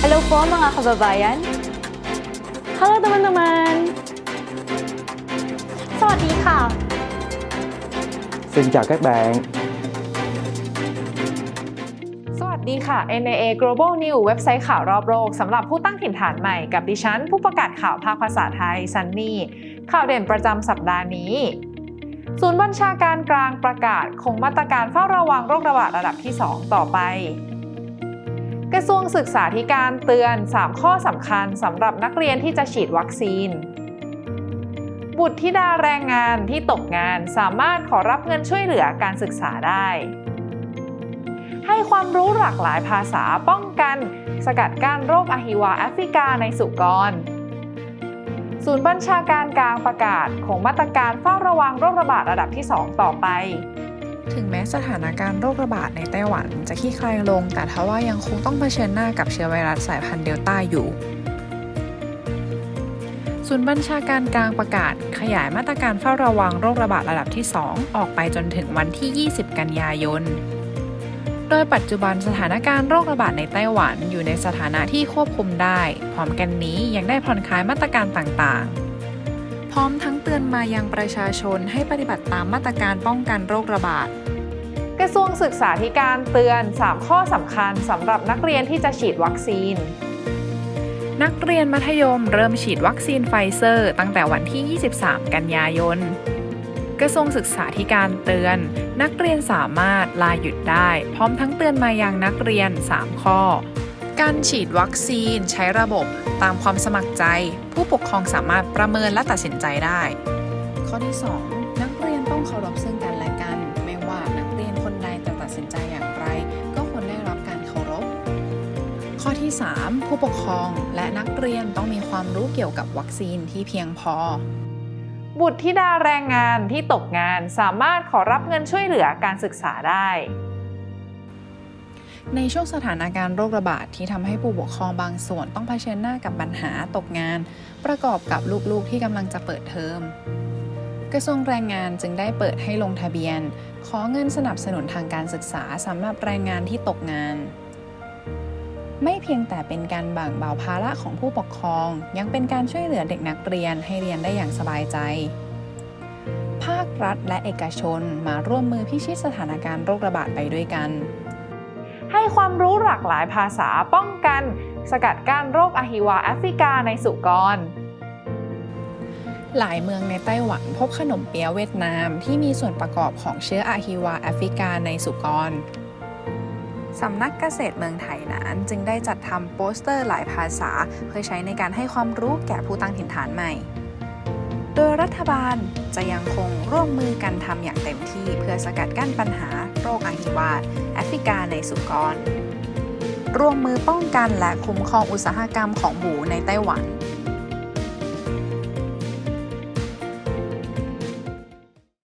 Hello po mga kababayan. Hello teman-teman. สวัสดีค่ะ Xin chào các bạn. สวัสดีค่ะ NAA Global News เว็บไซต์ข่าวรอบโลกสำหรับผู้ตั้งถิ่นฐานใหม่กับดิฉัน ผู้ประกาศข่าวภาคภาษาไทยซันนี่ ข่าวเด่นประจำสัปดาห์นี้ ศูนย์บัญชาการกลางประกาศคงมาตรการเฝ้าระวังโรคระบาดระดับที่ 2 ต่อไป กระทรวงศึกษาธิการเตือน 3 ข้อสำคัญสำหรับนักเรียนที่จะฉีดวัคซีน บุตรธิดาแรงงานที่ตกงานสามารถขอรับเงินช่วยเหลือการศึกษาได้ ให้ความรู้หลากหลายภาษาป้องกัน สกัดกั้นโรคอหิวาแอฟริกาในสุกร ศูนย์บัญชาการกลางประกาศของมาตรการเฝ้าระวังโรคระบาดระดับที่ 2 ต่อไป ถึงแม้สถานการณ์โรคระบาดในไต้หวันจะคลี่คลายลง แต่ทว่ายังคงต้องเผชิญหน้ากับเชื้อไวรัสสายพันธุ์เดลต้าอยู่ ศูนย์บัญชาการกลางประกาศ ขยายมาตรการเฝ้าระวังโรคระบาดระดับที่ 2 ออกไปจนถึงวันที่ 20 กันยายน โดยปัจจุบันสถานการณ์โรคระบาดในไต้หวันอยู่ในสถานะที่ควบคุมได้ พร้อมกันนี้ยังได้ผ่อนคลายมาตรการต่างๆ พร้อมทั้งเตือนมายังประชาชนให้ปฏิบัติตามมาตรการป้องกันโรคระบาด กระทรวงศึกษาธิการเตือน 3 ข้อสำคัญสำหรับนักเรียนที่จะฉีดวัคซีน นักเรียนมัธยมเริ่มฉีดวัคซีนไฟเซอร์ ตั้งแต่วันที่ 23 กันยายนกระทรวงศึกษาธิการเตือน นักเรียนสามารถลาหยุดได้ พร้อมทั้งเตือนมายังนักเรียน 3 ข้อ การฉีดวัคซีนใช้ระบบตามความสมัครใจ ผู้ปกครองสามารถประเมินและตัดสินใจได้ ข้อที่ 2 นักเรียนต้องเคารพซึ่งกันและกัน ไม่ว่านักเรียนคนใดจะตัดสินใจอย่างไร ก็ควรได้รับการเคารพ ข้อที่ 3 ผู้ปกครองและนักเรียนต้องมีความรู้เกี่ยวกับวัคซีนที่เพียงพอ บุตรธิดาแรงงานที่ตกงานสามารถขอรับเงินช่วยเหลือการศึกษาได้ ในช่วงสถานการณ์โรคระบาดที่ทำให้ผู้ปกครองบางส่วนต้องเผชิญหน้ากับปัญหาตกงาน ประกอบกับลูกๆที่กำลังจะเปิดเทอมกระทรวงแรงงานจึงได้เปิดให้ลงทะเบียน ขอเงินสนับสนุนทางการศึกษาสำหรับแรงงานที่ตกงาน ไม่เพียงแต่เป็นการแบ่งเบาภาระของผู้ปกครอง ยังเป็นการช่วยเหลือเด็กนักเรียนให้เรียนได้อย่างสบายใจ ภาครัฐและเอกชนมาร่วมมือพิชิตสถานการณ์โรคระบาดไปด้วยกัน ให้ความรู้หลากหลายภาษาป้องกัน สกัดกั้นโรคอหิวาแอฟริกาในสุกร หลายเมืองในไต้หวันพบขนมเปี๊ยะเวียดนามที่มีส่วนประกอบของเชื้ออะฮิวาแอฟริกาในสุกรสำนักเกษตรเมืองไถหนานจึงได้จัดทำโปสเตอร์หลายภาษา เพื่อใช้ในการให้ความรู้แก่ผู้ตั้งถิ่นฐานใหม่ โดยรัฐบาลจะยังคงร่วมมือกันทำอย่างเต็มที่เพื่อสกัดกั้นปัญหา โรคอะฮิวาแอฟริกาในสุกร ร่วมมือป้องกันและคุ้มครองอุตสาหกรรมของหมูในไต้หวัน